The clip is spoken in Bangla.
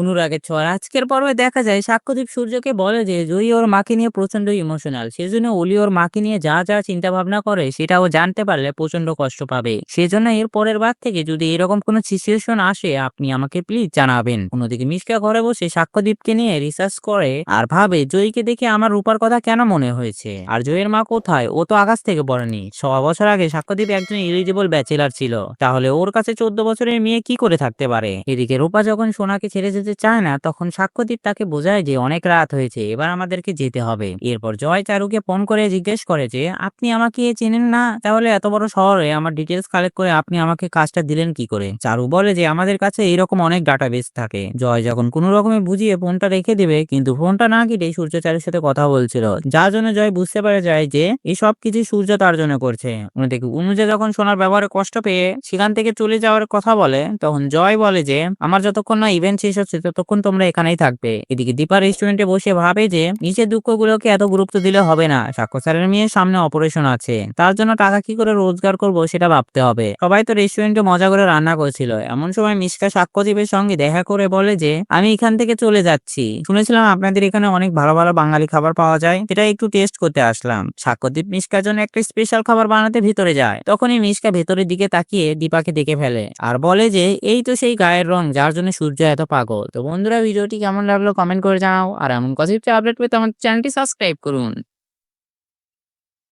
অনুরাগের ছোঁয়া আজকের পর্বে দেখা যায়, সাক্ষ্যদীপ সূর্যকে বলে যে জয়ী ওর মাকে নিয়ে প্রচণ্ড ইমোশনাল সেজন্য অলি ওর মাকে নিয়ে যা যা চিন্তা ভাবনা করে সেটা ও জানতে পারলে প্রচণ্ড কষ্ট পাবে। সেজন্য এর পরের বার থেকে যদি এরকম কোনো সিচুয়েশন আসে, আপনি আমাকে প্লিজ জানাবেন। অন্যদিকে মিশকা ঘরে বসে সাক্ষ্যদীপকে নিয়ে রিসার্চ করে আর ভাবে, জয়ীকে দেখে আমার রূপার কথা কেন মনে হয়েছে? আর জয়ের মা কোথায়? ও তো আকাশ থেকে পড়েনি। ছ বছর আগে সাক্ষ্যদীপ একজন ইলিজিবল ব্যাচেলার ছিল। তাহলে ওর কাছে চোদ্দ বছরের মেয়ে কি করে থাকতে পারে? এদিকে রূপা যখন সোনাকে ছেড়ে যেতে চায় না, তখন সাক্ষ্যদীপ তাকে বোঝায় যে অনেক রাত হয়েছে, এবার আমাদেরকে যেতে হবে। এরপর জয় চারুকে ফোন করে জিজ্ঞেস করে যে, আপনি আমাকে চেনেন না? তাহলে এত বড় শহরে আমার ডিটেলস কালেক্ট করে আপনি আমাকে কাজটা দিলেন কি করে? চারু বলে যে, আমাদের কাছে এইরকম অনেক ডাটাবেস থাকে। জয় যখন কোনো রকমে বুঝিয়ে ফোনটা রেখে দেবে, কিন্তু ফোনটা না কেটে সূর্য চারুর সাথে কথা বলছিল। যার জন্য জয় বুঝতে পারে যায় যে, এই সব কিছু সূর্য তার জন্য করছে। অন্যদিকে অনুজা যখন সোনার ব্যবহারে কষ্ট পেয়ে সেখান থেকে চলে যাওয়ার কথা বলে, তখন জয় বলে যে, আমার যতক্ষণ না ইভেন্ট শেষ হচ্ছে ততক্ষণ তোমরা এখানেই থাকবে। এদিকে দীপা রেস্টুরেন্টে বসে ভাবে যে, নিজের দুঃখগুলোকে এত গুরুত্ব দিলে হবে না। সাক্ষ্য স্যারের মেয়ের সামনে অপারেশন আছে। তার জন্য টাকা কি করে রোজগার করব সেটা ভাবতে হবে। সবাই তো রেস্টুরেন্টে মজা করে রান্না করছিল। এমন সময় মিশকা সাক্ষ্যদীপের সঙ্গে দেখা করে বলে যে, আমি এখান থেকে চলে যাচ্ছি। শুনেছিলাম আপনাদের এখানে অনেক ভালো ভালো বাঙালি খাবার পাওয়া যায়। এটা একটু টেস্ট করতে আসলাম। সাক্ষ্যদীপ মিশকার জন্য একটা স্পেশাল খাবার বানাতে ভিতরে যায়। তখনই মিশকা ভেতরের দিকে তাকিয়ে দীপাকে দেখে ফেলে। আর বলে যে, এই তো সেই গায়ের রং, যার জন্য সূর্য এত পাগল। তো বন্ধুরা, ভিডিওটি কেমন লাগল? কমেন্ট করে জানাও। আর এমন কথা আপডেট পেতে আমার চ্যানেলটি সাবস্ক্রাইব করুন।